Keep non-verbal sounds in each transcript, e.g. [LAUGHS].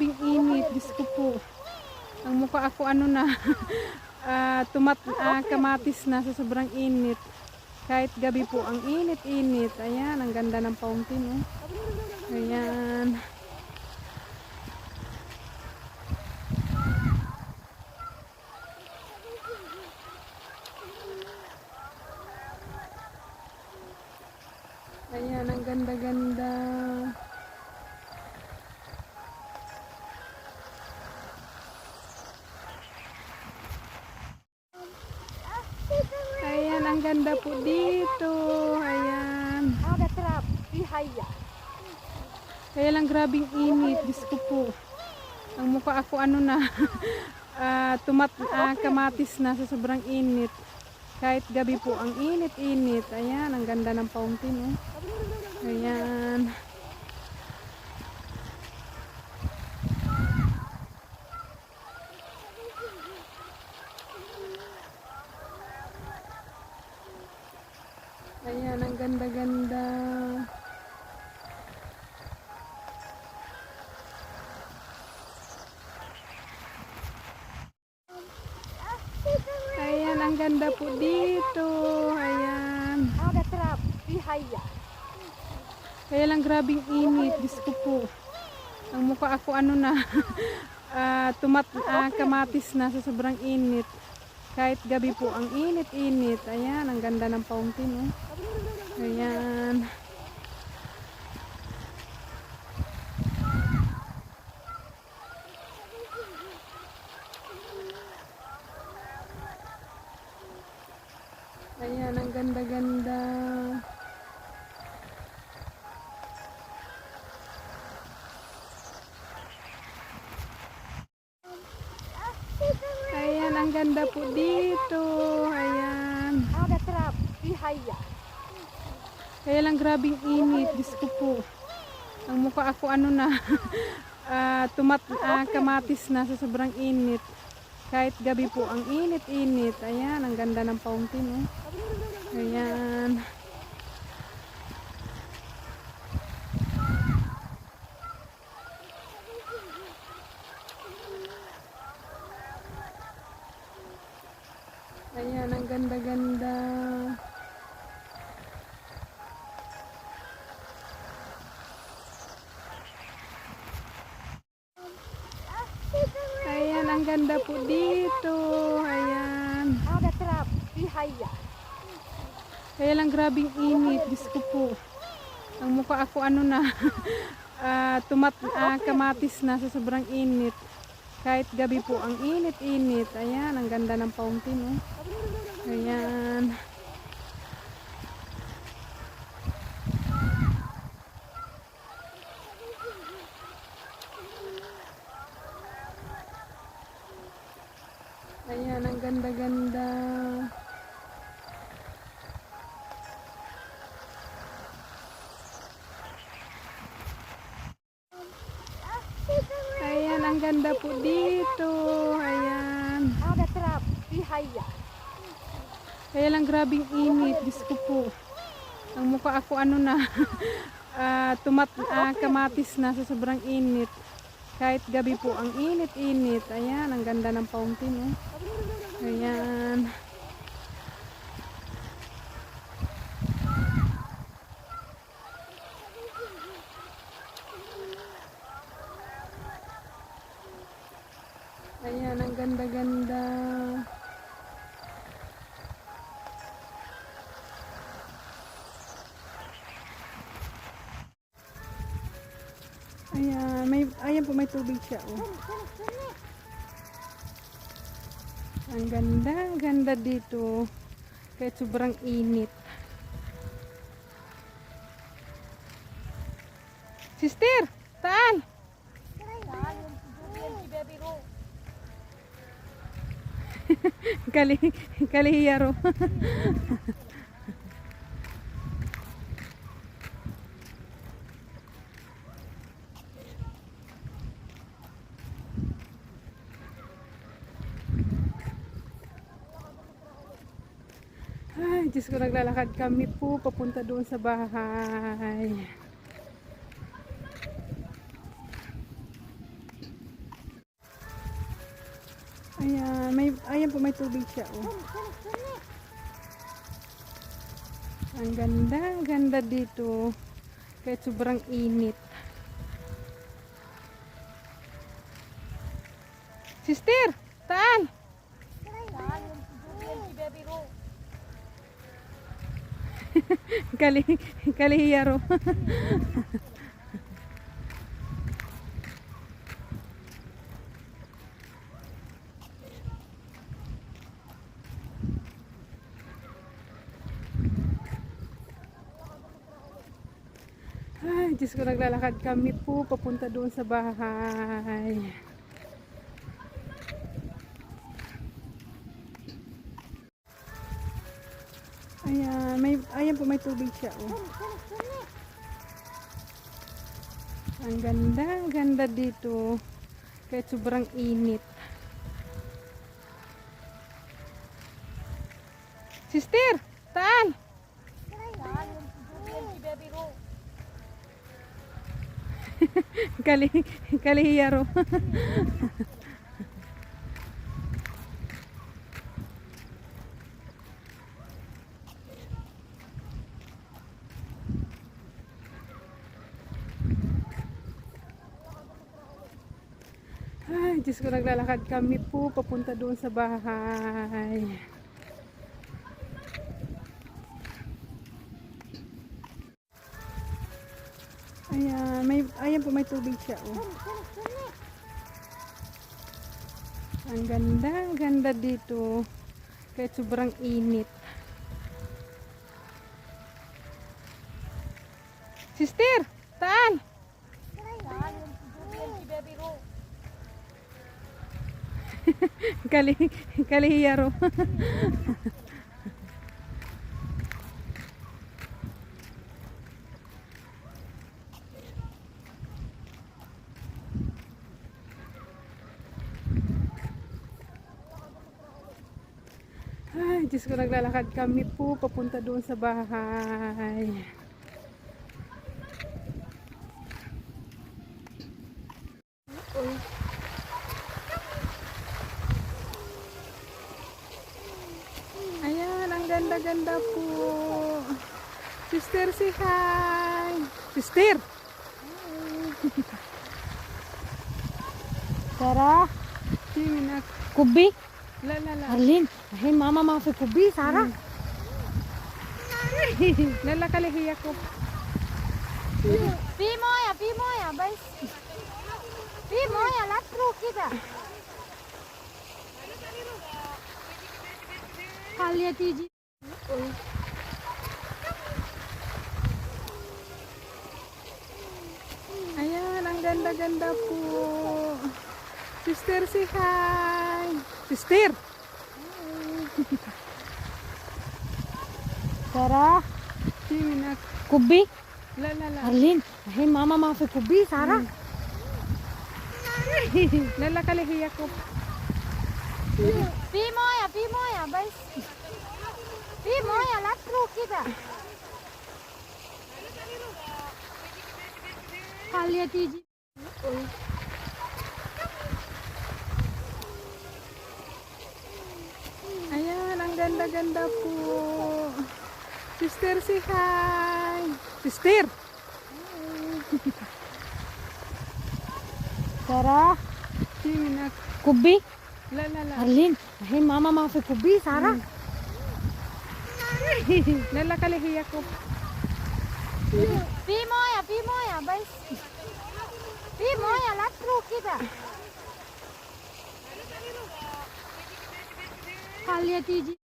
grabing init. Diyos ko po. Ang mukha ako ano na. [LAUGHS] ah, tumat, ah, kamatis na sa sobrang init. Kahit gabi po ang init-init. Ayan, ang ganda ng fountain. Oh. Ayan. Ayan, ang ganda-ganda. Ayan, ang ganda po dito. Ayan. Bihaya. Kaya lang grabing init. Diyos ko po. Ang mukha ako ano na. [LAUGHS] ah, tumat, ah, kamatis na sa sobrang init. Kahit gabi po ang init-init. Ayan, ang ganda ng fountain. Oh. Ayan. Ayan, ang ganda-ganda. Ayan, ang ganda po dito. Ayan. Kaya lang grabing init. Diyos ko po. Ang mukha ako ano na. [LAUGHS] ah, tumat, ah, kamatis na sa sobrang init. Kahit gabi po ang init-init. Ayan, ang ganda ng fountain. Oh. Ayan. Ayan, ang ganda-ganda. Ganda po dito. Ayan. Bihaya. Kaya lang grabing init. Diyos ko po. Ang mukha ako ano na. [LAUGHS] ah, tumat, ah, kamatis na sa sobrang init. Kahit gabi po ang init-init. Ayan, ang ganda ng fountain. Oh. Ayan. Ayan, ang ganda-ganda. Ayan, ang ganda po dito. Ayan. Kaya lang grabing init. Diyos ko po. Ang mukha ako ano na. [LAUGHS] ah, tumat, ah, kamatis na sa sobrang init. Kahit gabi po ang init-init. Ayan, ang ganda ng fountain. Oh. Ayan. Ayan, ang ganda-ganda. Ayan, ang ganda po dito. Ayan. Ada trap, bihaya. Kaya lang grabing init. Diyos po. Ang mukha ako ano na. [LAUGHS] ah, tumat, ah, kamatis na sa sobrang init. Kahit gabi po ang init-init. Ayan, ang ganda ng fountain. Oh. Ayan. Ayan, ang ganda-ganda. Ayan, po may tubig siya. Oh. Ang ganda, ganda dito. Kahit sobrang init. Sister, taan! [LAUGHS] Kali, kalihiyaro. [LAUGHS] Ay, Diyos ko, naglalakad kami po papunta doon sa bahay. Ayan, may, ayan po may tubig siya. Oh. Ang ganda, ang ganda dito. Kahit sobrang init. Sister, taan! [LAUGHS] Kali, kalihiyaro. [LAUGHS] Ay, Diyos ko, naglalakad kami po papunta doon sa bahay. Ayan, may, ayan po may tubig siya. Oh. Ang ganda, ganda dito. Kahit sobrang init. Sister, taan! [LAUGHS] Kali, kalihiyaro. [LAUGHS] Diyos ko, naglalakad kami po papunta doon sa bahay. Ayan, may, ayan po may tubig siya. Oh. Ang ganda, ang ganda dito. Kahit sobrang init. Sister, taan! [LAUGHS] Kali, kalihiyaro. [LAUGHS] Ay, Diyos ko, naglalakad kami po papunta doon sa bahay. Sister! Sarah, Tingin ako. Kubi, La, la, la. Arlene, hey mama maaf Kubi, Sarah. Lala kalihiya ko. في مويه في مويه بس في مويه لا تروح كده خليها تيجي ganda-ganda po. Sister, say hi. Sister! [LAUGHS] Sarah, Tingin ako. Kubi, La, la, la. Arlene, hey mama maaf Kubi, Sarah. Lala kalihiya ko. في مويه في مويه بس في مويه لا تروح كده خليها تيجي Uy. Ayan, ang ganda-ganda po. Sister, si hi. Sister! [LAUGHS] Sarah? Tinak. Kubi? La la la. Arlene, hey mama maafi kubi, Sarah. Lala mm. kali hiya ko. Pi moya, pi. Sì, ma è la trucchita. Pagliatigi.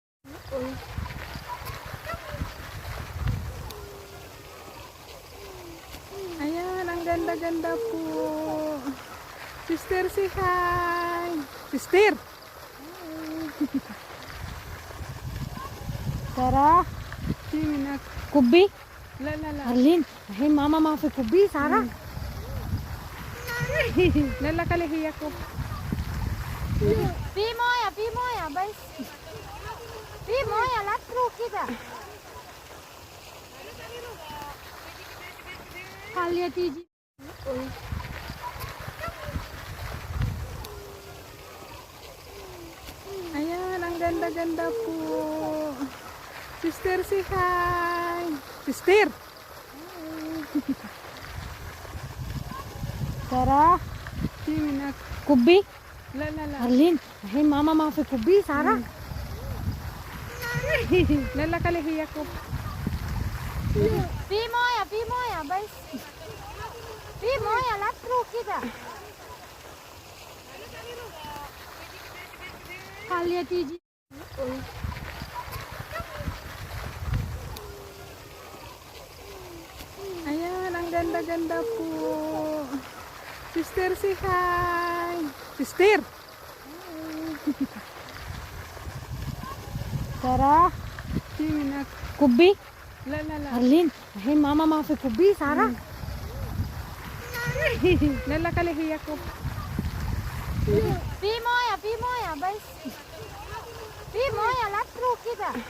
Ayan, ang ganda-ganda po. Sister, si hi. Sister. Sarah. Kubi. La, la. Arlene. Hey, mama, mafi kubi, Sarah. Hmm. Nalakalahi ako. Pi moja, pi moja, ya, Pi moja, ya, kruk kita. Halja tiđi. Oj. Ayan, ang ganda-ganda po. Sister, si hi. Sister! Hi. سارة في منك كوبي لا لا لا أرلين الحين ماما ما في كوبي سارة لا لا خلي هي كوب في مويه في مويه بس في مويه لا تروح كده خليها تيجي Ayan, ang ganda-ganda po. Sister, say hi. Sister! سارة في منك كوبي لا لا لا أرلين الحين ماما ما في كوبي سارة لا لا خلي هي كوب في مويه في مويه بس في مويه لا تروح كده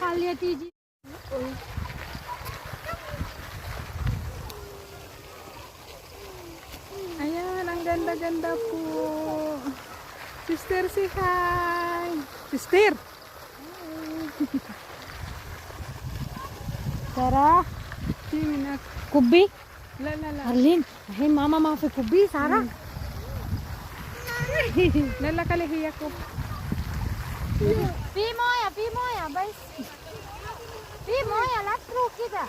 خليها تيجي ganda-ganda po. Sister, si hi. Sister. [LAUGHS] Sarah. Siminak. Kubi. La la la. Arlene. Hey mama ma fi kubi, Sarah. Hmm. La [LAUGHS] la kale hiya bimo Pi bimo pi moya, bas. Pi moya, la tru kida.